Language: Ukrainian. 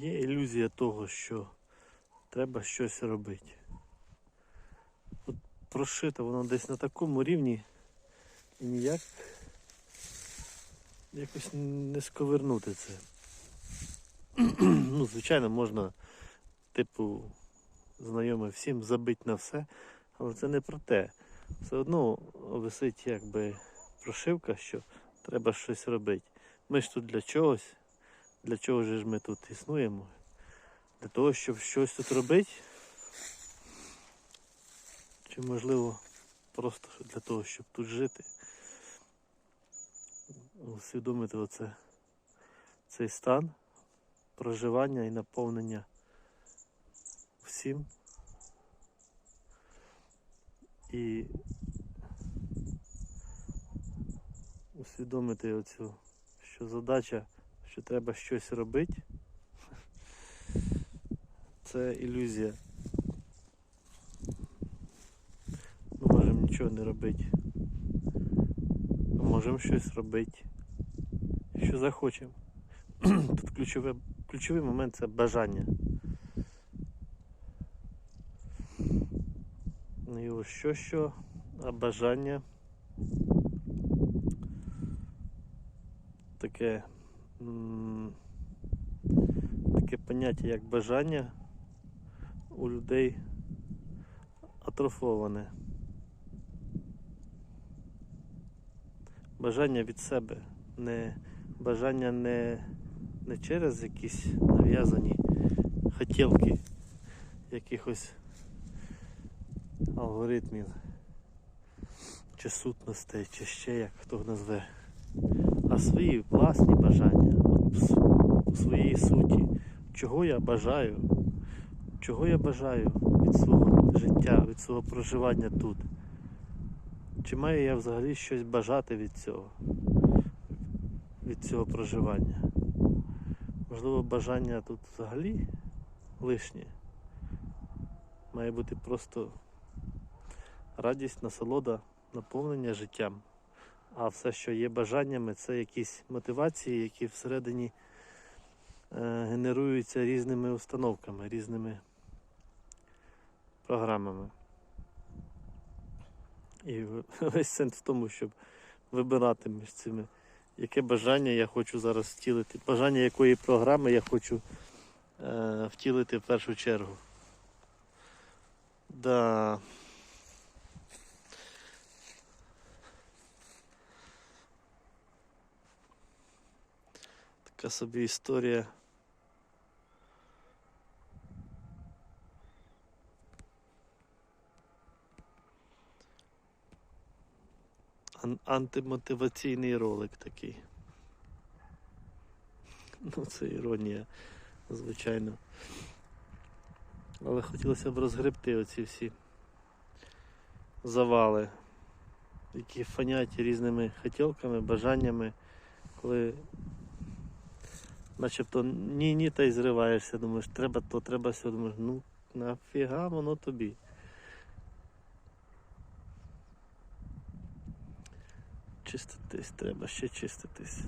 Є ілюзія того, що треба щось робити. От прошито воно десь на такому рівні і ніяк якось не сковернути це. ну, звичайно, можна, типу, знайоме всім забити на все, але це не про те. Все одно висить якби прошивка, що треба щось робити. Ми ж тут для чогось, для чого ж ми тут існуємо? Для того, щоб щось тут робити. Чи можливо просто для того, щоб тут жити. Усвідомити оце, цей стан проживання і наповнення всім. І усвідомити оцю, що задача, що треба щось робити, це ілюзія. Ми можемо нічого не робити. Можемо щось робити, що захочемо. Тут ключове, ключовий момент це бажання. Ну і ось що що, а бажання таке, таке поняття як бажання у людей атрофоване. Бажання від себе, не бажання не, не через якісь нав'язані хотілки якихось алгоритмів чи сутностей, чи ще як хто назве, а свої власні бажання в своїй суті. Чого я бажаю? Чого я бажаю від свого життя, від свого проживання тут? Чи маю я взагалі щось бажати від цього, від цього проживання? Можливо, бажання тут взагалі лишнє. Має бути просто радість, насолода, наповнення життям. А все, що є бажаннями, це якісь мотивації, які всередині е, генеруються різними установками, різними програмами. І весь сенс в тому, щоб вибирати між цими, яке бажання я хочу зараз втілити, бажання якої програми я хочу е, втілити в першу чергу. Да. Така собі історія. Ан- антимотиваційний ролик такий. Ну, це іронія, звичайно. Але хотілося б розгребти оці всі завали, які фанять різними хотілками, бажаннями, коли начебто ні-ні та й зриваєшся, думаєш, треба то, треба все, думаєш, ну нафіга воно тобі. Чиститись треба, ще чиститись.